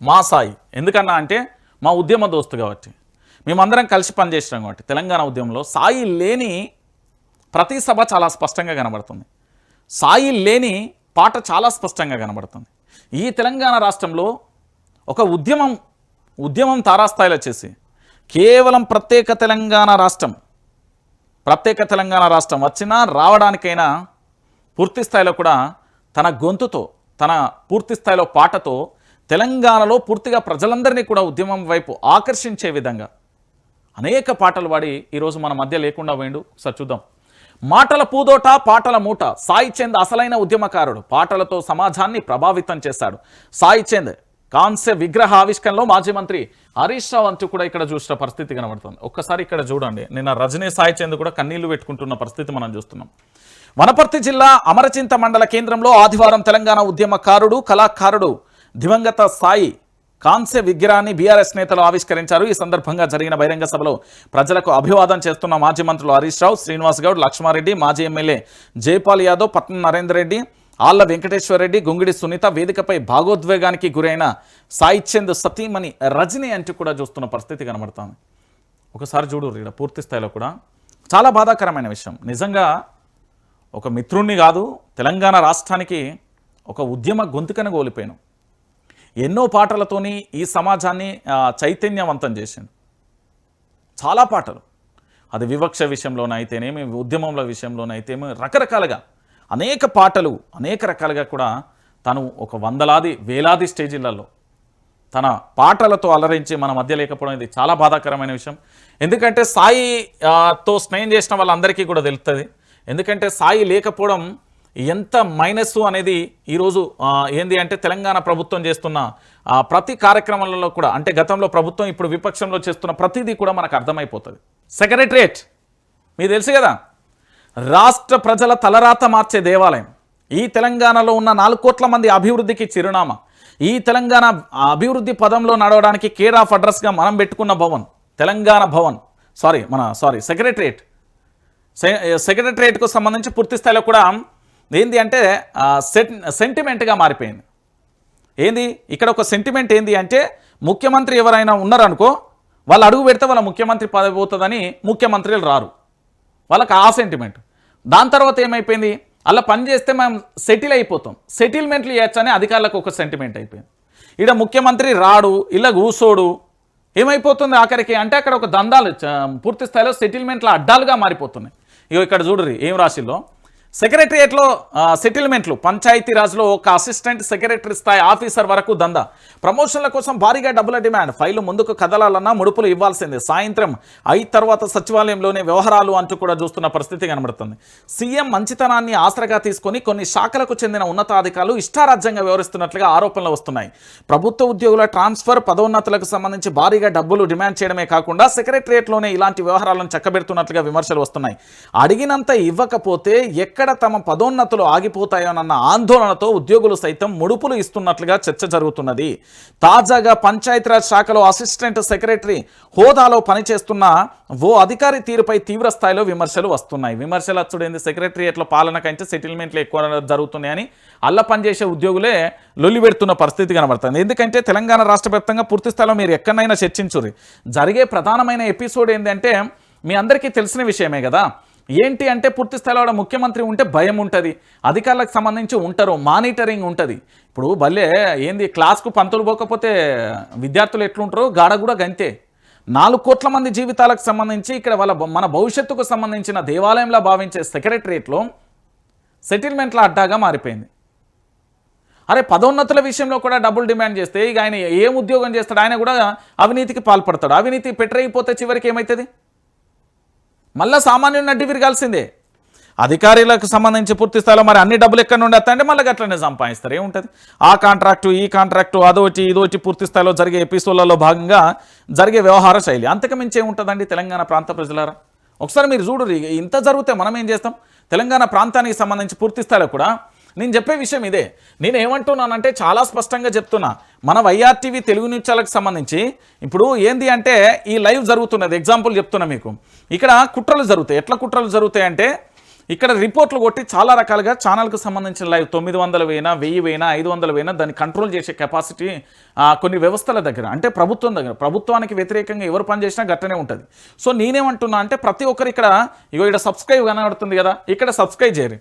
మా సాయి. ఎందుకన్నా అంటే మా ఉద్యమ దోస్తు కాబట్టి. మేమందరం కలిసి పనిచేసినాం కాబట్టి. తెలంగాణ ఉద్యమంలో సాయి లేని ప్రతి సభ చాలా స్పష్టంగా కనబడుతుంది. సాయి లేని పాట చాలా స్పష్టంగా కనబడుతుంది. ఈ తెలంగాణ రాష్ట్రంలో ఒక ఉద్యమం ఉద్యమం తారాస్థాయిలో చేసి కేవలం ప్రత్యేక తెలంగాణ రాష్ట్రం ప్రత్యేక తెలంగాణ రాష్ట్రం వచ్చినా రావడానికైనా పూర్తి స్థాయిలో కూడా తన గొంతుతో తన పూర్తి స్థాయిలో పాటతో తెలంగాణలో పూర్తిగా ప్రజలందరినీ కూడా ఉద్యమం వైపు ఆకర్షించే విధంగా అనేక పాటలు పాడి ఈరోజు మన మధ్య లేకుండా పోయిండు. సార్ చూద్దాం. మాటల పూదోట పాటల మూట సాయి చంద్ అసలైన ఉద్యమకారుడు. పాటలతో సమాజాన్ని ప్రభావితం చేశాడు. సాయి చంద్ కాంస్య విగ్రహ ఆవిష్కరణలో మాజీ మంత్రి హరీష్ రావు అంటూ కూడా ఇక్కడ చూసిన పరిస్థితి కనబడుతుంది. ఒక్కసారి ఇక్కడ చూడండి. నిన్న రజనీ సాయి చంద్ కూడా కన్నీళ్ళు పెట్టుకుంటున్న పరిస్థితి మనం చూస్తున్నాం. వనపర్తి జిల్లా అమరచింత మండల కేంద్రంలో ఆదివారం తెలంగాణ ఉద్యమకారుడు కళాకారుడు దివంగత సాయి కాంస్య విగ్రహాన్ని బీఆర్ఎస్ నేతలు ఆవిష్కరించారు. ఈ సందర్భంగా జరిగిన బహిరంగ సభలో ప్రజలకు అభివాదం చేస్తున్న మాజీ మంత్రులు హరీష్ రావు శ్రీనివాస్ గౌడ్ లక్ష్మారెడ్డి మాజీ ఎమ్మెల్యే జైపాల్ యాదవ్ పట్నం నరేందర్ రెడ్డి ఆళ్ళ వెంకటేశ్వర రెడ్డి గుంగిడి సునీత వేదికపై భాగోద్వేగానికి గురైన సాయిచంద్ సతీమణి రజని అంటూ కూడా చూస్తున్న పరిస్థితి కనబడుతుంది. ఒకసారి చూడు ఇక్కడ పూర్తి స్థాయిలో కూడా. చాలా బాధాకరమైన విషయం. నిజంగా ఒక మిత్రుణ్ణి కాదు తెలంగాణ రాష్ట్రానికి ఒక ఉద్యమ గొంతుకను కోల్పోయాను. ఎన్నో పాటలతోని ఈ సమాజాన్ని చైతన్యవంతం చేసిండు చాలా పాటలు. అది వివక్ష విషయంలోనైతేనేమి ఉద్యమంల విషయంలోనైతేమి రకరకాలుగా అనేక పాటలు అనేక రకాలుగా కూడా తను ఒక వందలాది వేలాది స్టేజీలలో తన పాటలతో అలరించి మన మధ్య లేకపోవడం ఇది చాలా బాధాకరమైన విషయం. ఎందుకంటే సాయితో స్నేహం చేసిన వాళ్ళందరికీ కూడా తెలుస్తుంది ఎందుకంటే సాయి లేకపోవడం ఎంత మైనస్ అనేది ఈరోజు ఏంది అంటే తెలంగాణ ప్రభుత్వం చేస్తున్న ప్రతి కార్యక్రమాలలో కూడా అంటే గతంలో ప్రభుత్వం ఇప్పుడు విపక్షంలో చేస్తున్న ప్రతిదీ కూడా మనకు అర్థమైపోతుంది. సెక్రటరియట్ మీకు తెలుసు కదా? రాష్ట్ర ప్రజల తలరాత మార్చే దేవాలయం. ఈ తెలంగాణలో ఉన్న నాలుగు కోట్ల మంది అభివృద్ధికి చిరునామా. ఈ తెలంగాణ అభివృద్ధి పదంలో నడవడానికి కేర్ ఆఫ్ అడ్రస్గా మనం పెట్టుకున్న భవన్ తెలంగాణ భవన్. సారీ మన సారీ సెక్రటరియట్ సెక్రటరియట్కు సంబంధించి పూర్తి స్థాయిలో కూడా ఏంది అంటే సెట్ సెంటిమెంట్గా మారిపోయింది. ఏంది? ఇక్కడ ఒక సెంటిమెంట్ ఏంది అంటే ముఖ్యమంత్రి ఎవరైనా ఉన్నారనుకో వాళ్ళు అడుగు పెడితే వాళ్ళ ముఖ్యమంత్రి పదవి పోతుందని ముఖ్యమంత్రులు రారు. వాళ్ళకి ఆ సెంటిమెంట్. దాని తర్వాత ఏమైపోయింది? అలా పని చేస్తే మనం సెటిల్ అయిపోతాం. సెటిల్మెంట్లు చేయొచ్చని అధికారులకు ఒక సెంటిమెంట్ అయిపోయింది. ఇక్కడ ముఖ్యమంత్రి రాడు ఇలా కూసోడు ఏమైపోతుంది ఆఖరికి? అంటే అక్కడ ఒక దందాలు పూర్తి స్థాయిలో సెటిల్మెంట్ల అడ్డాలుగా మారిపోతున్నాయి. ఇగో ఇక్కడ చూడరు ఏం రాసిల్లో? సెక్రటరియట్లో సెటిల్మెంట్లు పంచాయతీరాజ్లో ఒక అసిస్టెంట్ సెక్రటరీ స్థాయి ఆఫీసర్ వరకు దందా. ప్రమోషన్ల కోసం భారీగా డబ్బుల డిమాండ్. ఫైలు ముందుకు కదలాలన్నా ముడుపులు ఇవ్వాల్సిందే. సాయంత్రం అయిన తర్వాత సచివాలయంలోనే వ్యవహారాలు అంటూ కూడా చూస్తున్న పరిస్థితి కనబడుతుంది. సీఎం మంచితనాన్ని ఆసరగా తీసుకొని కొన్ని శాఖలకు చెందిన ఉన్నతాధికారులు ఇష్టారాజ్యంగా వ్యవహరిస్తున్నట్లుగా ఆరోపణలు వస్తున్నాయి. ప్రభుత్వ ఉద్యోగుల ట్రాన్స్ఫర్ పదోన్నతులకు సంబంధించి భారీగా డబ్బులు డిమాండ్ చేయడమే కాకుండా సెక్రటరియట్లోనే ఇలాంటి వ్యవహారాలను చక్కబెడుతున్నట్లుగా విమర్శలు వస్తున్నాయి. అడిగినంత ఇవ్వకపోతే ఎక్కడ తమ పదోన్నతులు ఆగిపోతాయోనన్న ఆందోళనతో ఉద్యోగులు సైతం ముడుపులు ఇస్తున్నట్లుగా చర్చ జరుగుతున్నది. తాజాగా పంచాయతీరాజ్ శాఖలో అసిస్టెంట్ సెక్రటరీ హోదాలో పనిచేస్తున్న ఓ అధికారి తీరుపై తీవ్ర స్థాయిలో విమర్శలు వస్తున్నాయి. విమర్శలు అచ్చుడైంది సెక్రటరియట్లో పాలన కంటే సెటిల్మెంట్లు ఎక్కువ జరుగుతున్నాయని అల్ల పనిచేసే ఉద్యోగులే లొల్లిబెడుతున్న పరిస్థితి కనబడుతుంది. ఎందుకంటే తెలంగాణ రాష్ట్ర వ్యాప్తంగా పూర్తి స్థాయిలో మీరు ఎక్కడైనా చర్చించుర్రి. జరిగే ప్రధానమైన ఎపిసోడ్ ఏంటంటే మీ అందరికీ తెలిసిన విషయమే కదా. ఏంటి అంటే పూర్తి స్థాయిలో ఆడ ముఖ్యమంత్రి ఉంటే భయం ఉంటుంది. అధికారులకు సంబంధించి ఉంటారు మానిటరింగ్ ఉంటుంది. ఇప్పుడు భలే ఏంది క్లాస్కు పంతులు పోకపోతే విద్యార్థులు ఎట్లుంటారో? గాడ కూడా గంతే. నాలుగు కోట్ల మంది జీవితాలకు సంబంధించి ఇక్కడ వాళ్ళ మన భవిష్యత్తుకు సంబంధించిన దేవాలయంలో భావించే సెక్రటరియట్లో సెటిల్మెంట్ల అడ్డాగా మారిపోయింది. అరే పదోన్నతుల విషయంలో కూడా డబ్బులు డిమాండ్ చేస్తే ఇక ఆయన ఏం ఉద్యోగం చేస్తాడు? ఆయన కూడా అవినీతికి పాల్పడతాడు. అవినీతి పెట్టరైపోతే చివరికి ఏమవుతుంది మళ్ళీ సామాన్యుని అడ్డు విరగాల్సిందే. అధికారులకు సంబంధించి పూర్తి స్థాయిలో మరి అన్ని డబ్బులు ఎక్కడ నుండి వస్తాయంటే మళ్ళీ అట్లనే సంపాదిస్తారు ఏముంటుంది ఆ కాంట్రాక్టు ఈ కాంట్రాక్టు అదోటి ఇదొచ్చి పూర్తి స్థాయిలో జరిగే ఎపిసోడ్లలో భాగంగా జరిగే వ్యవహార శైలి. అంతకుమించి ఏముంటుందండి తెలంగాణ ప్రాంత ప్రజలారా? ఒకసారి మీరు చూడు ఇంత జరిగితే మనం ఏం చేస్తాం? తెలంగాణ ప్రాంతానికి సంబంధించి పూర్తి స్థాయిలో కూడా నేను చెప్పే విషయం ఇదే. నేను ఏమంటున్నానంటే చాలా స్పష్టంగా చెప్తున్నా. మన వైఆర్టీవీ తెలుగు న్యూస్ ఛానల్కి సంబంధించి ఇప్పుడు ఏంది అంటే ఈ లైవ్ జరుగుతున్నది ఎగ్జాంపుల్ చెప్తున్నా మీకు. ఇక్కడ కుట్రలు జరుగుతాయి. ఎట్లా కుట్రలు జరుగుతాయి అంటే ఇక్కడ రిపోర్ట్లు కొట్టి చాలా రకాలుగా ఛానల్కి సంబంధించిన లైవ్ తొమ్మిది వందల వేనా వెయ్యి వేనా ఐదు వందల వేనా దాన్ని కంట్రోల్ చేసే కెపాసిటీ కొన్ని వ్యవస్థల దగ్గర అంటే ప్రభుత్వం దగ్గర ప్రభుత్వానికి వ్యతిరేకంగా ఎవరు పనిచేసినా గట్టనే ఉంటుంది. సో నేనేమంటున్నా అంటే ప్రతి ఒక్కరు ఇక్కడ ఇగో ఇక్కడ సబ్స్క్రైబ్ కనబడుతుంది కదా ఇక్కడ సబ్స్క్రైబ్ చేయరు.